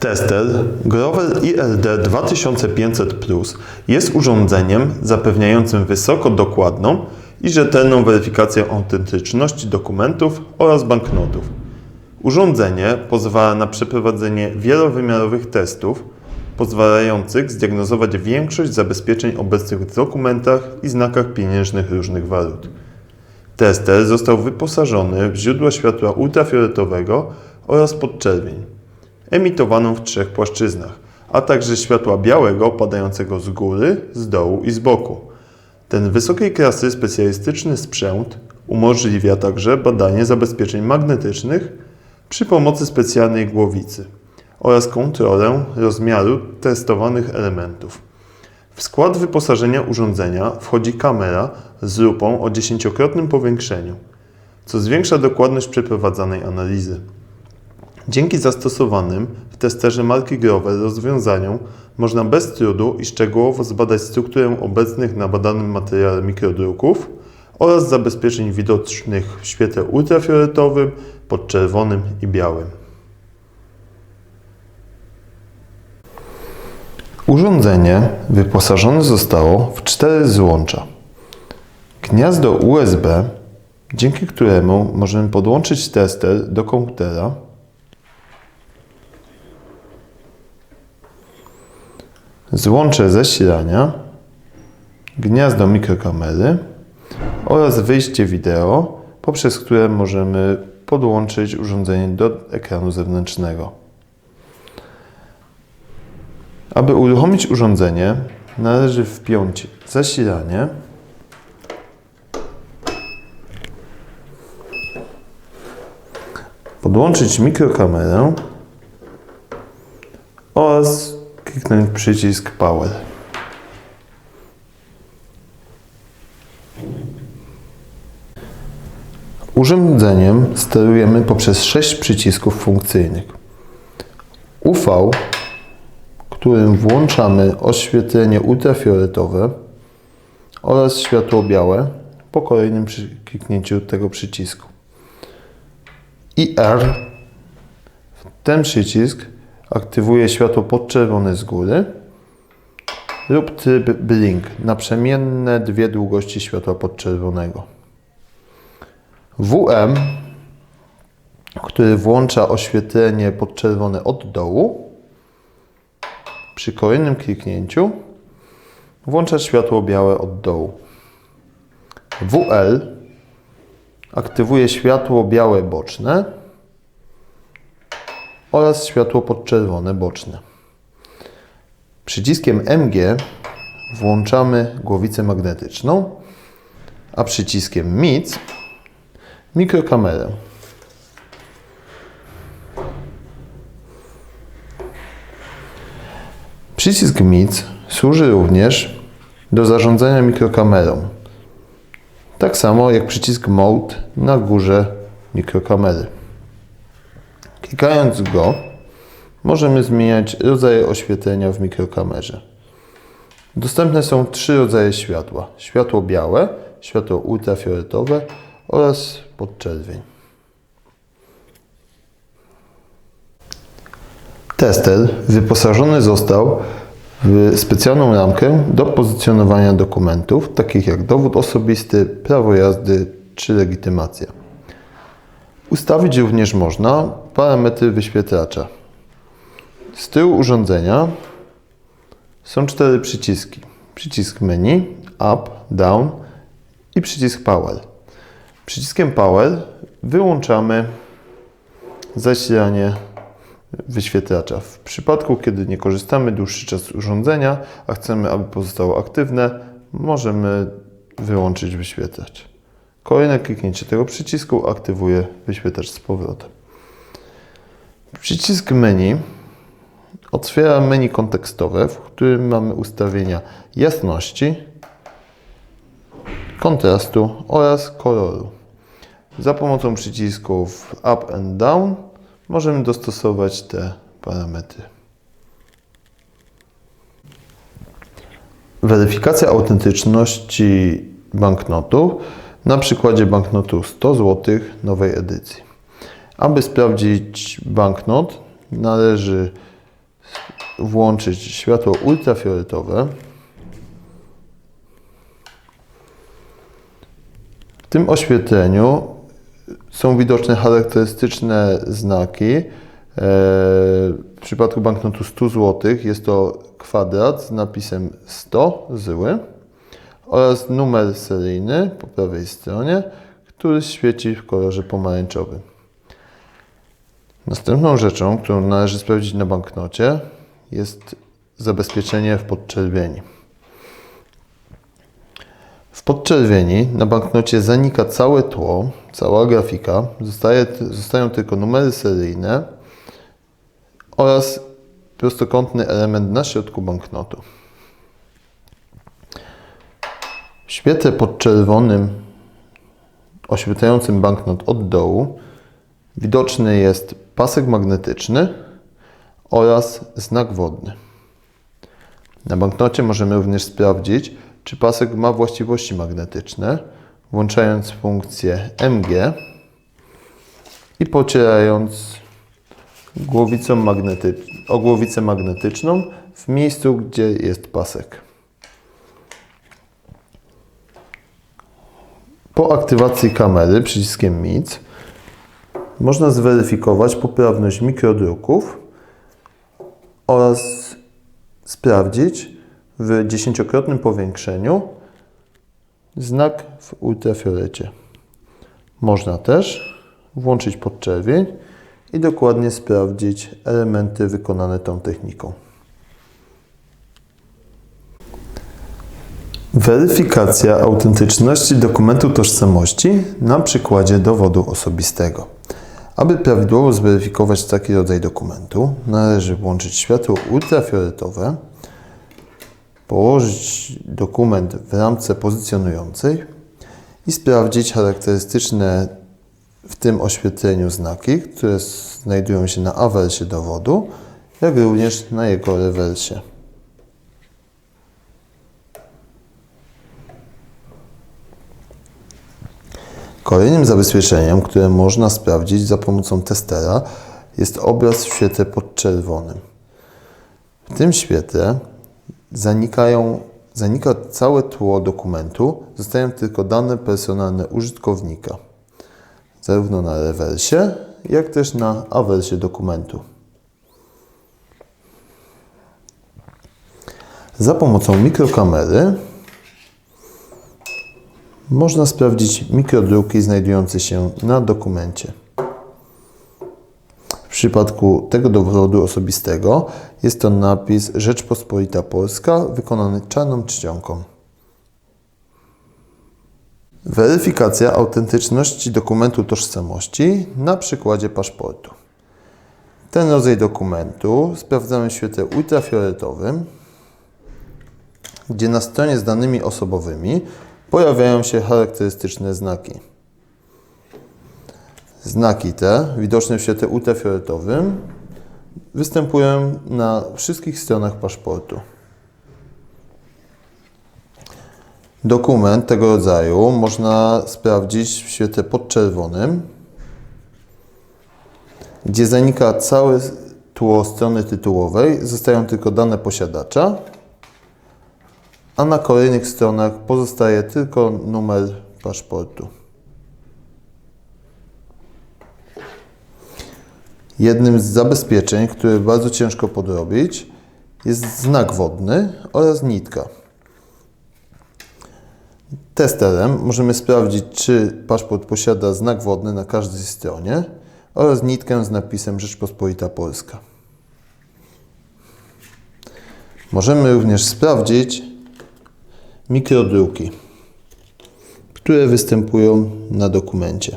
Tester Grover IRD 2500 Plus jest urządzeniem zapewniającym wysoko dokładną i rzetelną weryfikację autentyczności dokumentów oraz banknotów. Urządzenie pozwala na przeprowadzenie wielowymiarowych testów, pozwalających zdiagnozować większość zabezpieczeń obecnych w dokumentach i znakach pieniężnych różnych walut. Tester został wyposażony w źródła światła ultrafioletowego oraz podczerwień, emitowaną w trzech płaszczyznach, a także światła białego padającego z góry, z dołu i z boku. Ten wysokiej klasy specjalistyczny sprzęt umożliwia także badanie zabezpieczeń magnetycznych przy pomocy specjalnej głowicy oraz kontrolę rozmiaru testowanych elementów. W skład wyposażenia urządzenia wchodzi kamera z lupą o dziesięciokrotnym powiększeniu, co zwiększa dokładność przeprowadzanej analizy. Dzięki zastosowanym w testerze marki Grover rozwiązaniom można bez trudu i szczegółowo zbadać strukturę obecnych na badanym materiale mikrodruków oraz zabezpieczeń widocznych w świetle ultrafioletowym, podczerwonym i białym. Urządzenie wyposażone zostało w cztery złącza. Gniazdo USB, dzięki któremu możemy podłączyć tester do komputera. Złącze zasilania, gniazdo mikrokamery oraz wyjście wideo, poprzez które możemy podłączyć urządzenie do ekranu zewnętrznego. Aby uruchomić urządzenie, należy wpiąć zasilanie, podłączyć mikrokamerę oraz kliknąć przycisk Power. Urządzeniem sterujemy poprzez 6 przycisków funkcyjnych. UV którym włączamy oświetlenie ultrafioletowe oraz światło białe po kolejnym kliknięciu tego przycisku. IR ten przycisk aktywuje światło podczerwone z góry lub tryb blink naprzemienne dwie długości światła podczerwonego. WM, który włącza oświetlenie podczerwone od dołu, przy kolejnym kliknięciu włączać światło białe od dołu. WL aktywuje światło białe boczne oraz światło podczerwone boczne. Przyciskiem MG włączamy głowicę magnetyczną, a przyciskiem MIC mikrokamerę. Przycisk MIC służy również do zarządzania mikrokamerą. Tak samo jak przycisk Mode na górze mikrokamery. Klikając go, możemy zmieniać rodzaje oświetlenia w mikrokamerze. Dostępne są trzy rodzaje światła: światło białe, światło ultrafioletowe oraz podczerwień. Tester wyposażony został w specjalną ramkę do pozycjonowania dokumentów, takich jak dowód osobisty, prawo jazdy czy legitymacja. Ustawić również można parametry wyświetlacza. Z tyłu urządzenia są cztery przyciski. Przycisk menu, up, down i przycisk power. Przyciskiem power wyłączamy zasilanie wyświetlacza. W przypadku, kiedy nie korzystamy dłuższy czas z urządzenia, a chcemy, aby pozostało aktywne, możemy wyłączyć wyświetlacz. Kolejne kliknięcie tego przycisku aktywuje wyświetlacz z powrotem. Przycisk menu otwiera menu kontekstowe, w którym mamy ustawienia jasności, kontrastu oraz koloru. Za pomocą przycisków up and down możemy dostosować te parametry. Weryfikacja autentyczności banknotu na przykładzie banknotu 100 zł nowej edycji. Aby sprawdzić banknot, należy włączyć światło ultrafioletowe. W tym oświetleniu są widoczne charakterystyczne znaki. E, W przypadku banknotu 100 zł jest to kwadrat z napisem 100 zły oraz numer seryjny po prawej stronie, który świeci w kolorze pomarańczowym. Następną rzeczą, którą należy sprawdzić na banknocie jest zabezpieczenie w podczerwieni. W podczerwieni na banknocie zanika całe tło, cała grafika, zostaje, zostają tylko numery seryjne oraz prostokątny element na środku banknotu. W świetle podczerwonym oświetlającym banknot od dołu widoczny jest pasek magnetyczny oraz znak wodny. Na banknocie możemy również sprawdzić, czy pasek ma właściwości magnetyczne, włączając funkcję MG i pocierając głowicą magnety- o głowicę magnetyczną w miejscu, gdzie jest pasek. Po aktywacji kamery przyciskiem MIC można zweryfikować poprawność mikrodruków oraz sprawdzić w dziesięciokrotnym powiększeniu znak w ultrafiolecie. Można też włączyć podczerwień i dokładnie sprawdzić elementy wykonane tą techniką. Weryfikacja autentyczności dokumentu tożsamości na przykładzie dowodu osobistego. Aby prawidłowo zweryfikować taki rodzaj dokumentu, należy włączyć światło ultrafioletowe, położyć dokument w ramce pozycjonującej i sprawdzić charakterystyczne w tym oświetleniu znaki, które znajdują się na awersie dowodu, jak również na jego rewersie. Kolejnym zabezpieczeniem, które można sprawdzić za pomocą testera, jest obraz w świetle podczerwonym. W tym świetle zanikają, zanika całe tło dokumentu, zostają tylko dane personalne użytkownika, zarówno na rewersie, jak też na awersie dokumentu. Za pomocą mikrokamery można sprawdzić mikrodruki znajdujące się na dokumencie. W przypadku tego dowodu osobistego jest to napis Rzeczpospolita Polska wykonany czarną czcionką. Weryfikacja autentyczności dokumentu tożsamości na przykładzie paszportu. Ten rodzaj dokumentu sprawdzamy w świetle ultrafioletowym, gdzie na stronie z danymi osobowymi pojawiają się charakterystyczne znaki. Znaki te, widoczne w świetle ultrafioletowym, występują na wszystkich stronach paszportu. Dokument tego rodzaju można sprawdzić w świetle podczerwonym, gdzie zanika całe tło strony tytułowej, zostają tylko dane posiadacza, a na kolejnych stronach pozostaje tylko numer paszportu. Jednym z zabezpieczeń, które bardzo ciężko podrobić, jest znak wodny oraz nitka. Testerem możemy sprawdzić, czy paszport posiada znak wodny na każdej stronie oraz nitkę z napisem Rzeczpospolita Polska. Możemy również sprawdzić mikrodruki, które występują na dokumencie.